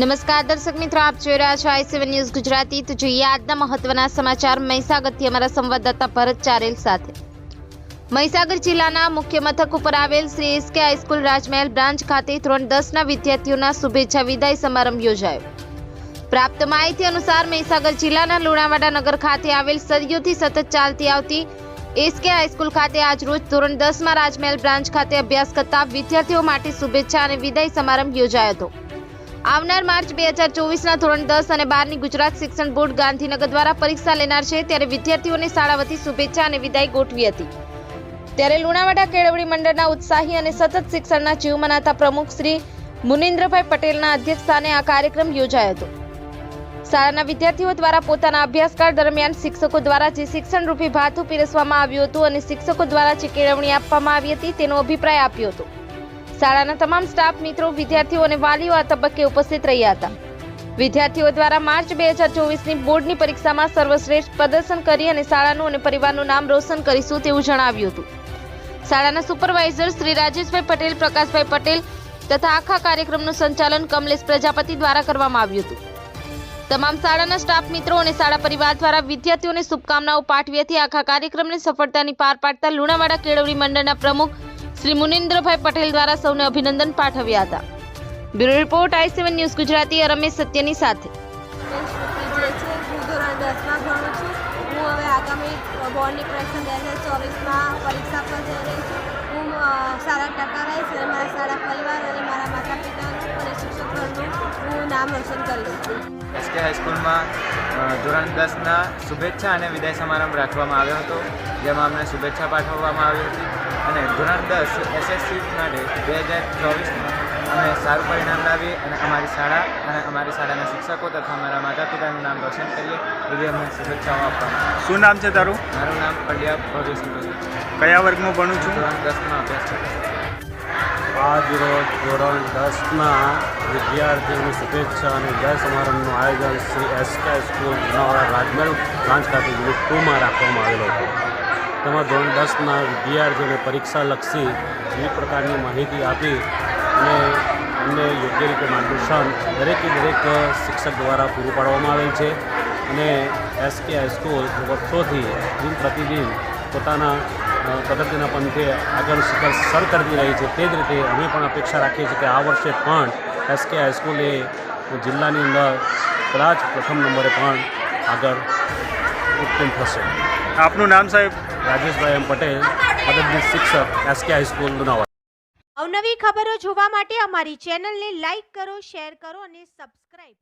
નમસ્કાર, દર્શક મિત્રો, આપ જોઈ રહ્યા છો આઈ સેવન ન્યૂઝ ગુજરાતી. તો જોઈએ આજના મહત્વના સમાચાર મહીસાગરથી અમારા સંવાદદાતા ભરત ચારેલ સાથે. મહીસાગર જિલ્લાના મુખ્ય મથક ઉપર આવેલ Shri SK high school Rajmahal branch ખાતે ધોરણ દસના વિદ્યાર્થીઓના શુભેચ્છા વિદાય સમારંભ યોજાયો. પ્રાપ્ત માહિતી અનુસાર મહીસાગર જિલ્લાના લુણાવાડા નગર ખાતે આવેલ સદીઓથી સતત ચાલતી આવતી એસકે હાઈસ્કૂલ ખાતે આજરોજ ધોરણ દસમાં રાજમહેલ બ્રાન્ચ ખાતે અભ્યાસ કરતા વિદ્યાર્થીઓ માટે શુભેચ્છા અને વિદાય સમારંભ યોજાયો હતો. આવનાર માર્ચ બે હજાર ચોવીસના ધોરણ દસ અને બારની ગુજરાત શિક્ષણ બોર્ડ ગાંધીનગર દ્વારા પરીક્ષા લેનાર છે ત્યારે વિદ્યાર્થીઓને શાળા વતી શુભેચ્છા અને વિદાય ગોઠવી હતી. ત્યારે લુણાવાડા કેળવણી મંડળના ઉત્સાહી અને સતત શિક્ષણના જીવ મનાતા પ્રમુખ શ્રી મુનિન્દ્રભાઈ પટેલના અધ્યક્ષસ્થાને આ કાર્યક્રમ યોજાયો હતો. શાળાના વિદ્યાર્થીઓ દ્વારા પોતાના અભ્યાસકાળ દરમિયાન શિક્ષકો દ્વારા જે શિક્ષણ રૂપી ભાથું પીરસવામાં આવ્યું હતું અને શિક્ષકો દ્વારા જે કેળવણી આપવામાં આવી હતી તેનો અભિપ્રાય આપ્યો હતો. શાળાના તમામ સ્ટાફ, મિત્રો, વિદ્યાર્થીઓ અને વાલીઓ આ તબક્કે ઉપસ્થિત રહ્યા હતા. વિદ્યાર્થીઓ દ્વારા માર્ચ બે હજાર ચોવીસની બોર્ડની પરીક્ષામાં સર્વશ્રેષ્ઠ પ્રદર્શન કરી અને શાળાનું અને પરિવારનું નામ રોશન કરીશું તેવું જણાવ્યું હતું. શાળાના સુપરવાઇઝર શ્રી રાજેશભાઈ પટેલ, પ્રકાશભાઈ પટેલ તથા આખા કાર્યક્રમનું સંચાલન કમલેશ પ્રજાપતિ દ્વારા કરવામાં આવ્યું હતું. તમામ શાળાના સ્ટાફ, મિત્રો અને શાળા પરિવાર દ્વારા વિદ્યાર્થીઓને શુભકામનાઓ પાઠવી હતી. આખા કાર્યક્રમને સફળતાની પાર પાડતા લુણાવાડા કેળવણી મંડળના પ્રમુખ શ્રી મુનિન્દ્રભાઈ પટેલ દ્વારા સૌને અભિનંદન પાઠવ્યા હતા. Bureau report I seven news Gujarati Ramesh સત્યની સાથે. હું હવે આગામી બોર્ડની પરીક્ષા બે હજાર ચોવીસમાં પરીક્ષા પર જઈ નામ રોશન એસકે હાઈસ્કૂલમાં ધોરણ દસના શુભેચ્છા અને વિદાય સમારંભ રાખવામાં આવ્યો હતો જેમાં અમને શુભેચ્છા પાઠવવામાં આવી હતી. અને ધોરણ દસ એસએસસી માટે બે હજાર ચોવીસમાં અમે સારું પરિણામ લાવીએ અને અમારી શાળા અને અમારી શાળાના શિક્ષકો તથા અમારા માતા પિતાનું નામ રોશન કરીએ. એવી અમને શુભેચ્છાઓ આપવામાં શું નામ છે તારું? મારું નામ પંડ્યા ભવ્યસિંહ કયા વર્ગમાં ભણું છું? ધોરણ દસમાં અભ્યાસ કરું છું. આજ રોજ ધોરણ દસના વિદ્યાર્થીઓની શુભેચ્છા અને જય સમારંભનું આયોજન Shri S K school Lunawada Rajmahal branch ખાતે યુનિટ ટુમાં રાખવામાં આવેલો હતો તેમાં ધોરણ દસના વિદ્યાર્થીઓને પરીક્ષાલક્ષી વિવિધ પ્રકારની માહિતી આપી અને એમને યોગ્ય રીતે માર્ગદર્શન દરેકે દરેક શિક્ષક દ્વારા પૂરું પાડવામાં આવેલ છે અને એસ કે હાઈસ્કૂલ વર્ષોથી દિન પ્રતિદિન પોતાના અ, પદ્ધતિના પંથે આગળ શિખર સર કરતી રહી છે. તે જ રીતે અમે પણ અપેક્ષા રાખીએ છીએ કે આ વર્ષે પણ એસકે હાઈસ્કૂલ એ જિલ્લાની અંદર કદાચ પ્રથમ નંબરે પણ આગળ ઉત્તીર્ણ થશે. આપનું નામ સાહેબ? રાજેશભાઈ એમ પટેલ મદદનીશ શિક્ષક એસકે હાઈસ્કૂલ લુણાવાડા. અવનવી ખબરો જોવા માટે અમારી ચેનલને લાઈક કરો શેર કરો અને સબસ્ક્રાઇબ